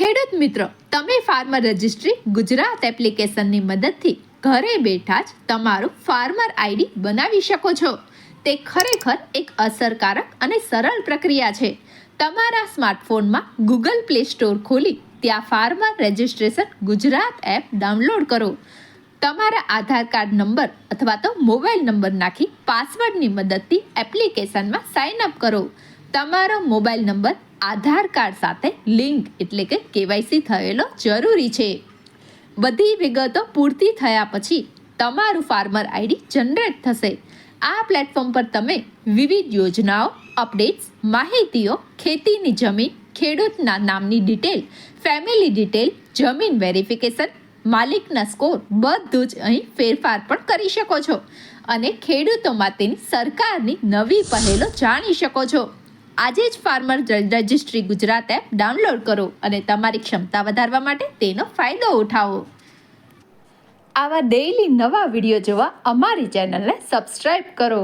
ખેડૂત મિત્રો, તમે ફાર્મર રજિસ્ટ્રી ગુજરાત એપ્લિકેશનની મદદથી ઘરે બેઠા જ તમારું ફાર્મર આઈડી બનાવી શકો છો. તે ખરેખર એક અસરકારક અને સરળ પ્રક્રિયા છે. તમારા સ્માર્ટફોનમાં ગૂગલ પ્લે સ્ટોર ખોલી ત્યાં farmer registration Gujarat app download કરો. તમારા આધાર કાર્ડ નંબર અથવા તો મોબાઈલ નંબર નાખી પાસવર્ડની મદદથી એપ્લિકેશનમાં સાઇન અપ કરો. તમારો મોબાઈલ નંબર, આધાર કાર્ડ સાથે લિંક એટલે કે કેવાયસી થયેલો જરૂરી છે. બધી વિગતો પૂરતી થયા પછી તમારું ફાર્મર આઈડી જનરેટ થશે. આ પ્લેટફોર્મ પર તમે વિવિધ યોજનાઓ, અપડેટ્સ, માહિતીઓ, ખેતીની જમીન, ખેડૂતના નામની ડિટેલ, ફેમિલી ડિટેલ, જમીન વેરિફિકેશન, માલિકના સ્કોર બધું જ અહીં ફેરફાર પણ કરી શકો છો. અને ખેડૂતો માટેની સરકારની નવી પહેલો જાણી શકો છો. આજે જ farmer registry Gujarat app download કરો અને તમારી ક્ષમતા વધારવા માટે તેનો ફાયદો ઉઠાવો. આવા ડેઈલી નવા વીડિયો જોવા અમારી ચેનલને સબસ્ક્રાઈબ કરો.